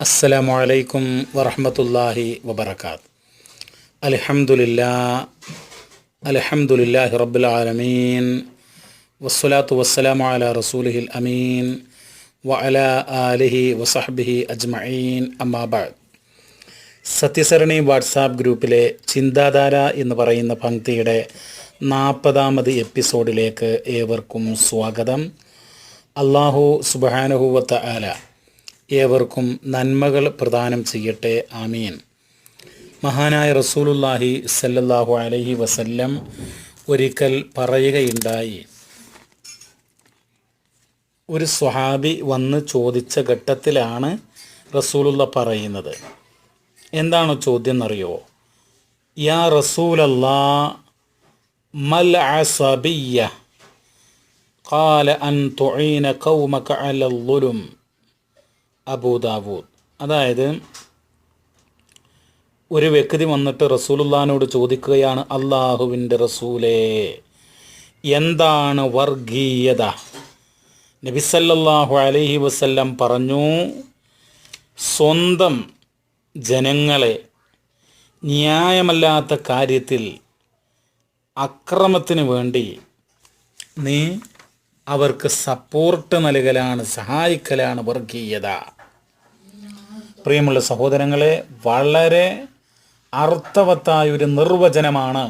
അസ്സലാമു അലൈക്കും വറഹമത്തല്ലാഹി വബർക്കാത്ത് അൽഹംദുലില്ലാ അൽഹംദുലില്ലാഹി റബ്ബുൽ ആലമീൻ. വസ്സലാത്തു വസ്സലാമു അല റസൂലിഹിൽ അമീൻ. വ അല ആലിഹി വസഹബിഹി അജ്മഈൻ. അമ്മാബാദ് സത്യസരണി വാട്സാപ്പ് ഗ്രൂപ്പിലെ ചിന്താധാര എന്ന് പറയുന്ന പങ്ക്തിയുടെ നാൽപ്പതാമത് എപ്പിസോഡിലേക്ക് ഏവർക്കും സ്വാഗതം. അള്ളാഹു സുബാനഹുവത്ത ആല ഏവർക്കും നന്മകൾ പ്രദാനം ചെയ്യട്ടെ ആമീൻ മഹാനായ റസൂലുല്ലാഹി സല്ലല്ലാഹു അലൈഹി വസല്ലം ഒരിക്കൽ പറയുകയുണ്ടായി ഒരു സ്വഹാബി വന്ന് ചോദിച്ച ഘട്ടത്തിലാണ് റസൂലുള്ള പറയുന്നത് എന്താണ് ചോദ്യം എന്നറിയോ യാ റസൂലല്ലാ മൽ അസബിയ്യ قال أن تعين قومك على الظلم അബൂദാവൂദ്. അതായത് ഒരു വ്യക്തി വന്നിട്ട് റസൂലുള്ളാനോട് ചോദിക്കുകയാണ് അള്ളാഹുവിന്റെ റസൂലേ എന്താണ് വർഗീയത? നബിസല്ലാഹു അലൈഹി വസല്ലം പറഞ്ഞു സ്വന്തം ജനങ്ങളെ ന്യായമല്ലാത്ത കാര്യത്തിൽ അക്രമത്തിന് വേണ്ടി നീ അവർക്ക് സപ്പോർട്ട് നൽകലാണ് സഹായിക്കലാണ് വർഗീയത. പ്രിയമുള്ള സഹോദരങ്ങളെ വളരെ അർത്ഥവത്തായ ഒരു നിർവചനമാണ്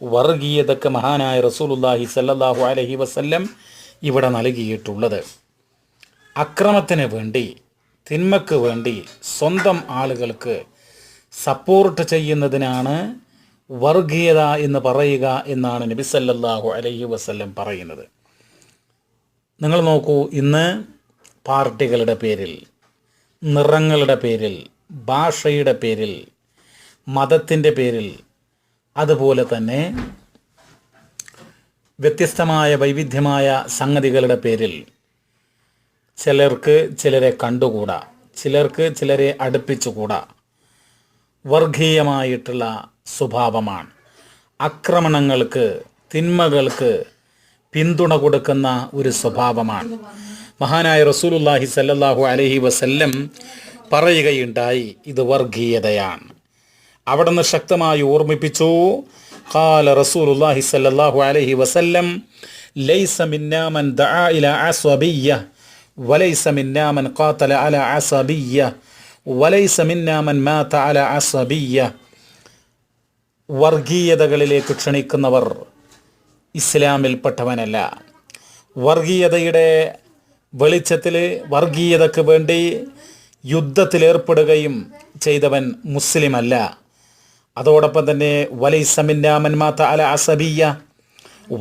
വർഗീയതക്ക് മഹാനായ റസൂലുല്ലാഹി സല്ലാഹു അലഹി വസല്ലം ഇവിടെ നൽകിയിട്ടുള്ളത്. അക്രമത്തിന് വേണ്ടി തിന്മക്ക് വേണ്ടി സ്വന്തം ആളുകൾക്ക് സപ്പോർട്ട് ചെയ്യുന്നതിനാണ് വർഗീയത എന്ന് പറയുക എന്നാണ് നബി സല്ലാഹു അലഹി വസ്ല്ലം പറയുന്നത്. നിങ്ങൾ നോക്കൂ ഇന്ന് പാർട്ടികളുടെ പേരിൽ നിറങ്ങളുടെ പേരിൽ ഭാഷയുടെ പേരിൽ മതത്തിന്റെ പേരിൽ അതുപോലെ തന്നെ വ്യത്യസ്തമായ വൈവിധ്യമായ സംഗതികളുടെ പേരിൽ ചിലർക്ക് ചിലരെ കണ്ടുകൂടാ ചിലർക്ക് ചിലരെ അടുപ്പിച്ചുകൂടാ വർഗീയമായിട്ടുള്ള സ്വഭാവമാണ്. ആക്രമണങ്ങൾക്ക് തിന്മകൾക്ക് പിന്തുണ കൊടുക്കുന്ന ഒരു സ്വഭാവമാണ് മഹാനായ റസൂലുല്ലാഹി സല്ലല്ലാഹു അലൈഹി വസല്ലം പറയുകയുണ്ടായി ഇത് വർഗീയതയാണ് അവിടെ നിന്ന് ശക്തമായി ഓർമ്മിപ്പിച്ചു قال رسول الله صلى الله عليه وسلم ليس منا من دعا إلى عصبية وليس منا من قاتل على عصبية وليس منا من مات على عصبية വർഗീയതകളിലേക്ക് ക്ഷണിക്കുന്നവർ ഇസ്ലാമിൽപ്പെട്ടവനല്ല. വർഗീയതയുടെ വെളിച്ചത്തിൽ വർഗീയതയ്ക്ക് വേണ്ടി യുദ്ധത്തിലേർപ്പെടുകയും ചെയ്തവൻ മുസ്ലിമല്ല. അതോടൊപ്പം തന്നെ വലൈസമിന്നാമന്മാത്ത അല അസബിയ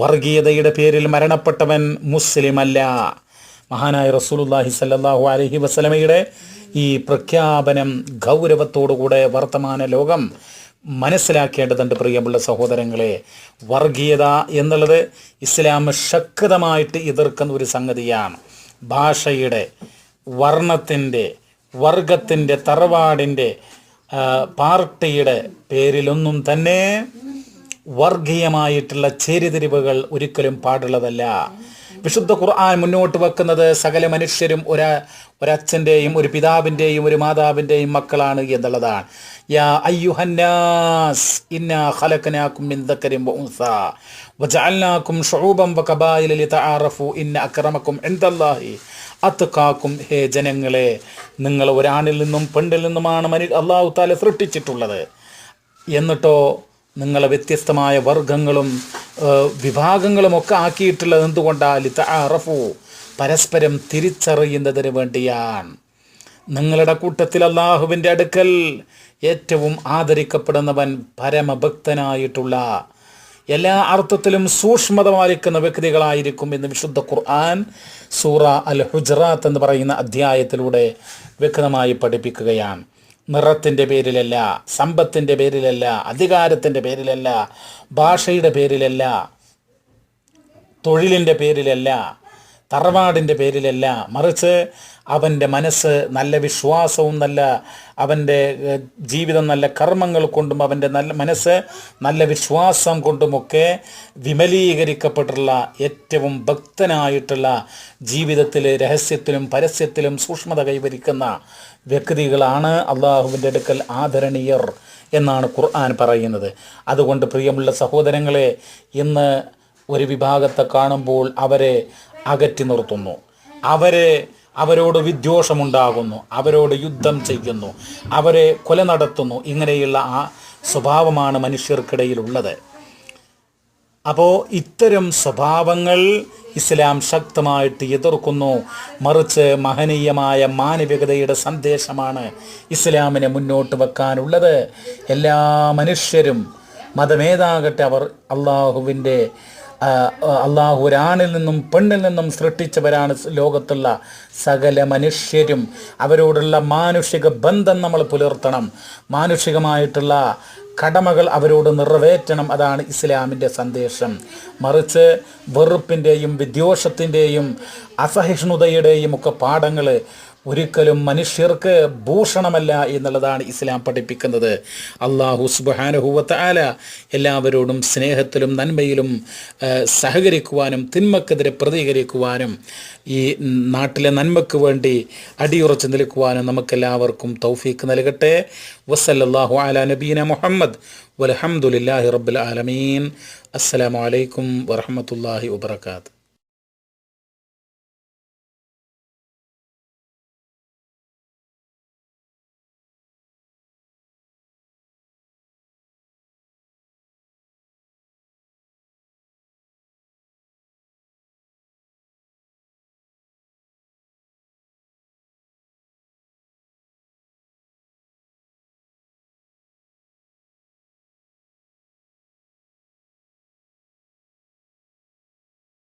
വർഗീയതയുടെ പേരിൽ മരണപ്പെട്ടവൻ മുസ്ലിമല്ല. മഹാനായ റസൂലുല്ലാഹി സല്ലാഹു അലഹി വസ്ലമയുടെ ഈ പ്രഖ്യാപനം ഗൗരവത്തോടുകൂടെ വർത്തമാന ലോകം മനസ്സിലാക്കേണ്ടതുണ്ട് പ്രിയമുള്ള സഹോദരങ്ങളെ. വർഗീയത എന്നുള്ളത് ഇസ്ലാം ശക്തമായിട്ട് എതിർക്കുന്ന ഒരു സംഗതിയാണ്. ഭാഷയുടെ വർണത്തിന്റെ വർഗത്തിന്റെ തറവാടിന്റെ പാർട്ടിയുടെ പേരിലൊന്നും തന്നെ വർഗീയമായിട്ടുള്ള ചേരിതിരിവുകൾ ഒരിക്കലും പാടുള്ളതല്ല. വിശുദ്ധ ഖുർആൻ മുന്നോട്ട് വെക്കുന്നത് സകല മനുഷ്യരും ഒര ഒരച്ഛന്റെയും ഒരു പിതാവിന്റെയും ഒരു മാതാവിന്റെയും മക്കളാണ് എന്നുള്ളതാണ്. യാ അയ്യുഹന്നാസ് ഇന്ന ഖലഖനാകും മിൻ ദക്കരിൻ വഉൻസ വജഅൽനാകും ശുഊബൻ വകബായില ലിതആറഫു ഇന്ന അക്രമക്കും ഇൻദല്ലാഹി അത്കാക്കും ഹേ ജനങ്ങളെ നിങ്ങൾ ഒരാണിൽ നിന്നും പെണ്ണിൽ നിന്നുമാണ് മനു അള്ളാഹു താല സൃഷ്ടിച്ചിട്ടുള്ളത്. എന്നിട്ടോ നിങ്ങളെ വ്യത്യസ്തമായ വർഗങ്ങളും വിഭാഗങ്ങളും ഒക്കെ ആക്കിയിട്ടുള്ളത് ലിത്ത അറഫു പരസ്പരം തിരിച്ചറിയുന്നതിന് വേണ്ടിയാണ്. നിങ്ങളുടെ കൂട്ടത്തിൽ അള്ളാഹുവിന്റെ അടുക്കൽ ഏറ്റവും ആദരിക്കപ്പെടുന്നവൻ പരമഭക്തനായിട്ടുള്ള എല്ലാ അർത്ഥത്തിലും സൂക്ഷ്മത പാലിക്കുന്ന വ്യക്തികളായിരിക്കും എന്ന് വിശുദ്ധ ഖുർആൻ സൂറ അൽ ഹുജറാത്ത് എന്ന് പറയുന്ന അധ്യായത്തിലൂടെ വ്യക്തമായി പഠിപ്പിക്കുകയാണ്. നിറത്തിന്റെ പേരിലല്ല സമ്പത്തിന്റെ പേരിലല്ല അധികാരത്തിന്റെ പേരിലല്ല ഭാഷയുടെ പേരിലല്ല തൊഴിലിന്റെ പേരിലല്ല തറവാടിന്റെ പേരിലല്ല. മറിച്ച് അവന്റെ മനസ്സ് നല്ല വിശ്വാസവും നല്ല അവന്റെ ജീവിതം നല്ല കർമ്മങ്ങൾ കൊണ്ടും അവന്റെ നല്ല മനസ്സ് നല്ല വിശ്വാസം കൊണ്ടുമൊക്കെ വിമലീകരിക്കപ്പെട്ടുള്ള ഏറ്റവും ഭക്തനായിട്ടുള്ള ജീവിതത്തിൽ രഹസ്യത്തിലും പരസ്യത്തിലും സൂക്ഷ്മത കൈവരിക്കുന്ന വ്യക്തികളാണ് അള്ളാഹുവിന്റെ അടുക്കൽ ആദരണീയർ എന്നാണ് ഖുർആൻ പറയുന്നത്. അതുകൊണ്ട് പ്രിയമുള്ള സഹോദരങ്ങളെ ഇന്ന് ഒരു വിഭാഗത്തെ കാണുമ്പോൾ അവരെ അകറ്റി നിർത്തുന്നു. അവരെ അവരോട് വിദ്വേഷമുണ്ടാകുന്നു അവരോട് യുദ്ധം ചെയ്യുന്നു അവരെ കൊല നടത്തുന്നു. ഇങ്ങനെയുള്ള ആ സ്വഭാവമാണ് മനുഷ്യർക്കിടയിലുള്ളത്. അപ്പോൾ ഇത്തരം സ്വഭാവങ്ങൾ ഇസ്ലാം ശക്തമായിട്ട് എതിർക്കുന്നു. മറിച്ച് മഹനീയമായ മാനവികതയുടെ സന്ദേശമാണ് ഇസ്ലാമിനെ മുന്നോട്ട് വെക്കാനുള്ളത്. എല്ലാ മനുഷ്യരും മതമേതാകട്ടെ അവർ അള്ളാഹുവിന്റെ അള്ളാഹു ഒരാണിൽ നിന്നും പെണ്ണിൽ നിന്നും സൃഷ്ടിച്ചവരാണ് ലോകത്തുള്ള സകല മനുഷ്യരും. അവരോടുള്ള മാനുഷിക ബന്ധം നമ്മൾ പുലർത്തണം. മാനുഷികമായിട്ടുള്ള കടമകൾ അവരോട് നിറവേറ്റണം. അതാണ് ഇസ്ലാമിന്റെ സന്ദേശം. മറിച്ച് വെറുപ്പിന്റെയും വിദ്വേഷത്തിന്റെയും അസഹിഷ്ണുതയുടെയും ഒക്കെ പാഠങ്ങൾ ഒരിക്കലും മനുഷ്യർക്ക് ഭൂഷണമല്ല എന്നുള്ളതാണ് ഇസ്ലാം പഠിപ്പിക്കുന്നത്. അള്ളാഹു സുബാനുഹൂവത്ത് ആല എല്ലാവരോടും സ്നേഹത്തിലും നന്മയിലും സഹകരിക്കുവാനും തിന്മക്കെതിരെ പ്രതികരിക്കുവാനും ഈ നാട്ടിലെ നന്മയ്ക്ക് വേണ്ടി അടിയുറച്ച് നിൽക്കുവാനും നമുക്കെല്ലാവർക്കും തൗഫീക്ക് നൽകട്ടെ. വസല്ലാഹു അല നബീന മുഹമ്മദ്. വലഹമുല്ലാഹി റബ്ബുൽ ആലമീൻ. അസ്സലാമു അലൈക്കും വറഹമത്തല്ലാഹി വബർക്കാത്ത്